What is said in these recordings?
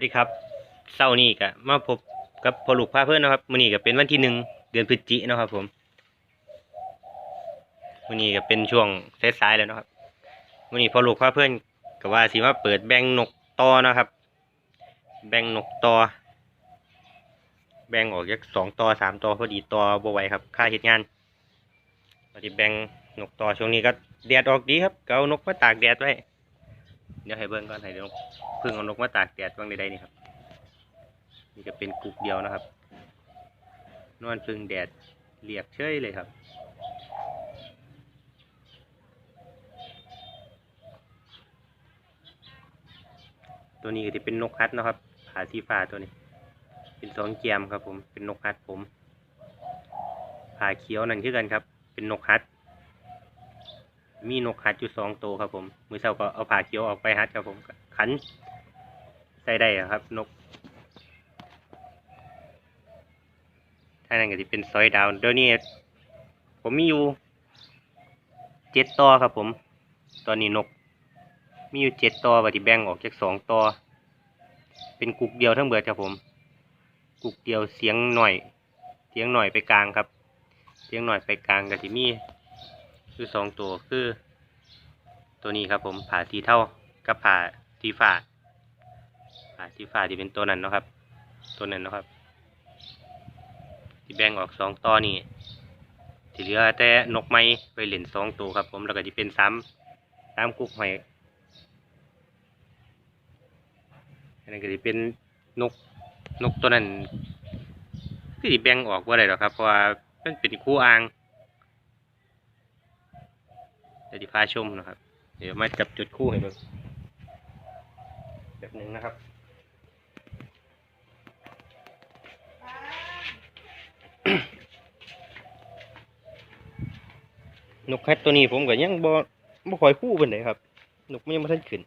วัสดีครับเช้านี้ก็มาพบกับพอลูกพาเพื่อนนะครับมื้อนี้ก็เป็นวันที่หนึ่งเดือนพฤศจิกายนะครับ ผมมื้อนี้ก็เป็นช่วงสายๆแล้วนะครับมื้อนี้พอลูกพาเพื่อนก็ว่าสิมาเปิดแบ่งนกต่อนะครับ แบ่งนกต่อแบ่งออกจากสองต่อสามต่อพอดีต่อบ่ไหวครับ ค่าเฮ็ดงานพอดีแบ่งนกต่อช่วงนี้ก็แดดออกดีครับก็เอานกมาตากแดดไว้ เดี๋ยวให้เบิ่งก่อนให้เดี๋ยวเพิ่งเอานกมาตากแดดบ้างใดๆนี่ครับ นี่ก็เป็นกุกเดียวนะครับนวลพึ่งแดดเรียกเฉยเลยครับตัวนี้ก็จะเป็นนกฮัดนะครับผาสีฟ้าตัวนี้ เป็นสองแกมครับผม เป็นนกฮัดผมผาเขียวนั่นคือกันครับ เป็นนกฮัด มีนกฮัดอยู่สองตัวครับผมมือเช้าก็เอาผ่าเขียวออกไปฮัดครับผมขันใส่ได้ครับนกถ้านั่นก็จะเป็นซอยดาวเดี๋ยวนี้ผมมีอยู่เจ็ดตัวครับผม ตอนนี้นก มีอยู่เจ็ดตัวปฏิแบ่งออกจากสองตัวเป็นกุกเดียวทั้งเบิดครับผม กุกเดียวเสียงหน่อย เสียงหน่อยไปกลางครับ เสียงหน่อยไปกลางก็จะมี คือสองตัวคือ ตัวนี้ครับผมผ่าสีเท่ากับผ่าสีฟาผ่าสีฟาที่เป็นตัวนั้นนะครับ ตัวนั้นนะครับที่แบ่งออกสองตัวนี่ที่เหลือแต่นกไม้ไปเหรียญสองตัวครับ ผมแล้วก็จะเป็นสามสามกุกหอยอันนั้นก็จะเป็นนกนกตัวนั้นที่แบ่งออกว่าอะไรหรอครับเพราะว่ามันเป็นคู่อ่าง เดี๋ยวจะพาชมนะครับ เดี๋ยวมาจับจุดคู่ให้เบิ่งแบบหนึ่งนะครับนกแคทตัวนี้ผมก็ยังบ่บ่คอยคู่เปานใดครับ นกไมันยังบ่ทันขึ้น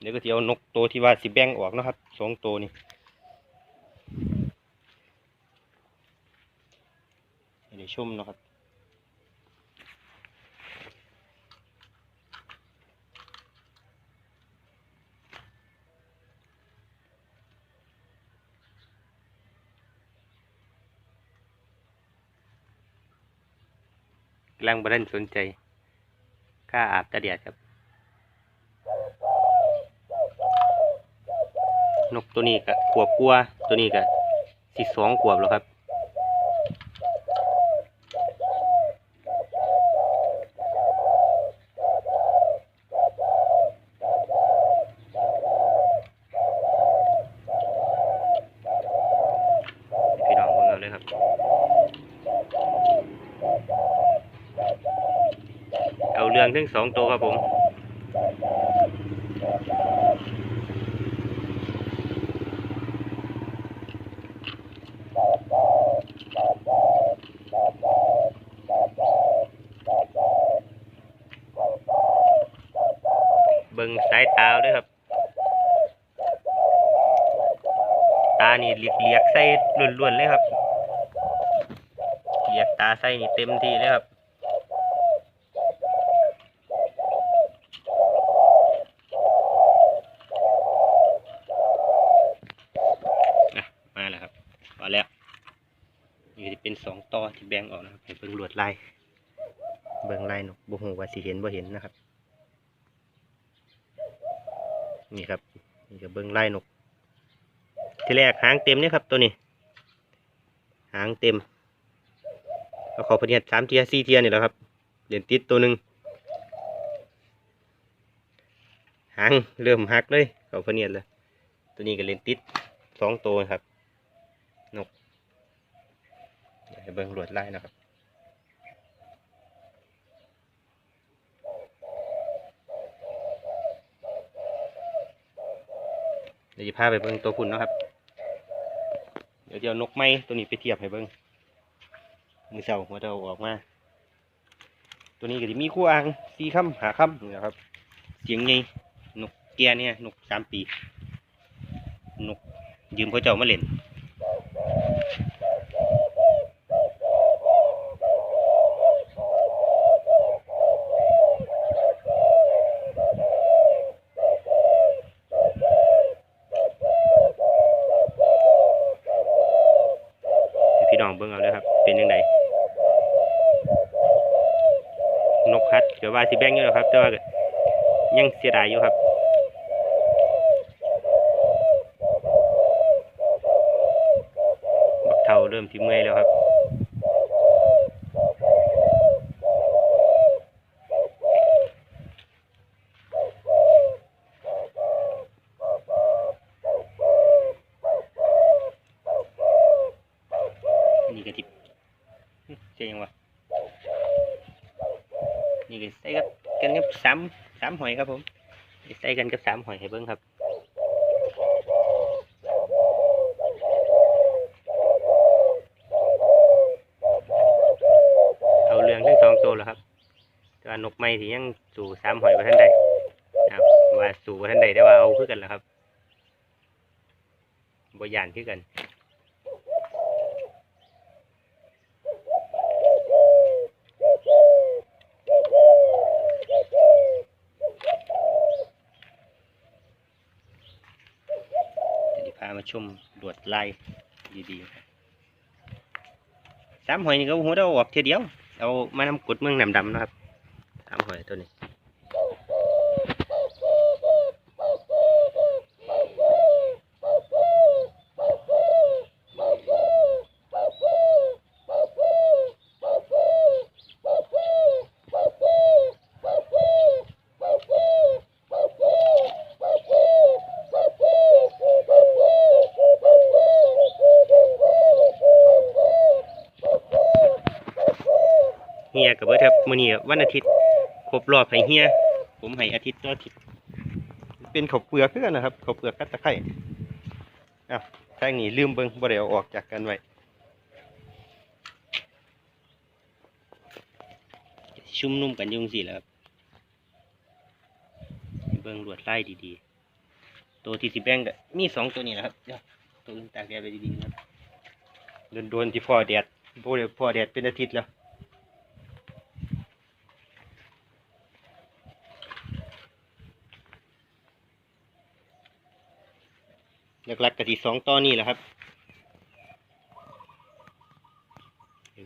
เดี๋ยวก็สิเอานกตัวที่ว่าสิแบ่งออกนะครับสองตัวนี่ให้ได้ชมนะครับ กำลังบรันสนใจค่าอาบตะเดียดครับ นกตัวนี้ก็ขวบกลัวตัวนี้ก็สิสองขวบแล้วครับ พี่น้องเบิ่งเอาเลยครับ เอาเรื่องทั้งสองตัวครับผม เบิ่งสายตาเลยครับ ตานี่เลียกเลียกๆใส่ล้วนๆเลยครับเลียกตาใส่นี่เต็มที่เลยครับ อะมาแล้วครับมาแล้วนี่จะ เป็นสองต่อที่แบ่งออกนะครับให้เบิ่งลวดลายเบิ่งลายนกบ่ฮู้ว่าสิเห็นบ่เห็นนะครับ นี่ครับนี่ก็เบิ่งลายนก ที่แรกหางเต็มเนี่ยครับตัวนี้ หางเต็มเอาขอพเนียดสามเทียสี่เทียนี่แหละครับเหรียญติดตัวหนึ่งหางเริ่มหักเลยเขาพเนียดเลยตัวนี้ก็เหรียญติดสองตัวครับ นกเดี๋ยว ให้เบิ้งลวดไล่นะครับเดี๋ยวจะพาไปเบิ้งตัวคุณนะครับ เดี๋ยวจะเอานกไม้ตัวนี้ไปเทียบให้เบิ้งมือเสาหัวเราออกมา ตัวนี้ก็จะมีคู่อ่างสี่ค่ำหาค่ำนี่แหละครับ เสียงไงนกแก่เนี่ย นกสามปี นกยืมเขาเจ้ามาเล่นองเบิ่งเอาเลยครับ เป็นยังไง นกฮัดเดี๋ยวว่าสิแบ่งอยู่แล้วครับ แต่ว่ายังเสียดายอยู่ครับบักเทาเริ่มที่เมื่อยแล้วครับ นี่ก็ทิบเจ๊ยังวะนี่ก็ใส่กับกันกับ สามสามหอยครับผมใส่กันกับสามหอยให้เบิ้งครับเอาเรืองทั้งสองตัวแล้วครับแต่ว่านกไม้ที่ยังสู่สามหอยมาท่านใดนะครับว่าสู่มาท่านใดแต่ว่าเอาคือกันแหละครับบยานคือกัน เดี๋ยวพามา ชมดวดลายดีๆสามหอยนี่ก็หัวเราออกเทียเดียว เอามานำกดเมืองดำๆนะครับสามหอยตัวนี้ ฮียกับเบิร์ดครับมื้อนี้วันอาทิตย์ครบรอบให้เฮียผมให้อาทิตย์ต่ออาทิตย์เป็นข้าวเปลือกคือกันนะครับข้าวเปลือกกัดตะไคร้อ้าวแท่งนี้ลืมเบิ่งบ่ได้เอาออกจากกันไว้ชุ่มนุ่มกันอยุงสิแหล้วครับให้เบิ่งลวดลายดีๆ ตัวที่สิแบ่งก็มีสองตัวนี้แหละครับเดี๋ยวตัวอื่นตากแดดไปดีๆนะครับโดนๆที่พ่อแดดบ่ได้พ่อแดดเป็นอาทิตย์แล้ว หลักๆกะทิสองตอนนี้แหละครับ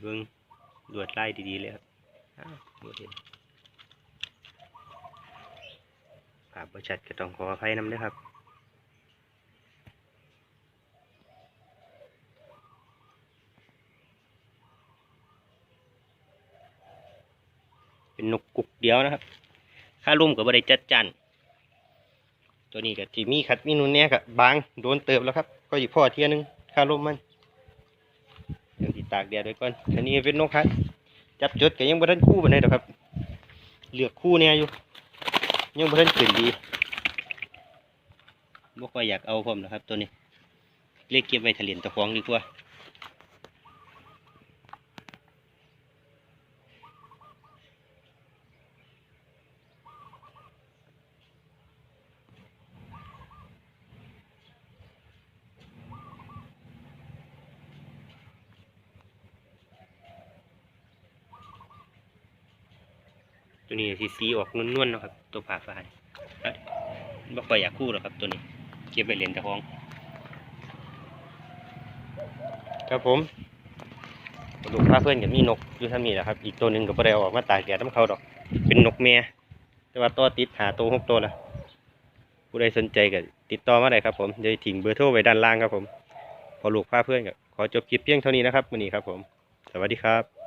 เบิ่งดวดไล่ดีๆเลยครับอ้าวบ่เห็นภาพประชัดก็ต้องขออภัยนำด้วยครับเป็นนกกุกเดียวนะครับ ค่าร่มกับบริจัดจันทร์ ตัวนี้กับจีมีขัดมีนุ่นแน่กับบางโดนเติบแล้วครับ ก็อยู่พ่อเทียหนึงค่าลมมันเดี๋ยวติตากแดดไว้ก่อนอันนี้เป็นนกครับจับจดก็ยังบ่ทันคู่ปานใดดอกครับเหลือกคู่เนี่ยอยู่ ยังบ่ทันขึ้นดีบ่ค่อยอยากเอาผมนะครับ ตัวนี้เรียกเก็บไว้ทะเลนตะฟองดีกว่า ตัวนี้สีสีออกนวลๆนะครับ ตัวผ่าฟ้านี่เอ้ยบ่ค่อยอยากคู่หรอกครับตัวนี้ เก็บไว้เล่นแต่ห้อง ครับผมลูกพาเพื่อนกับมีนกอยู่ท่ามีแหละครับ อีกตัวหนึ่งก็บ่ได้เอาออกมาตากแดดน้ำเขาดอก เป็นนกแม่แต่ว่าตัวติดหาตัวหกตัวละผู้ใดสนใจก็ติดต่อมาได้ครับผมเดี๋ยวทิ้งเบอร์โทรไว้ด้านล่างครับผม พอลูกพาเพื่อนก็ขอจบคลิปเพียงเท่านี้นะครับวันนี้ครับผม สวัสดีครับ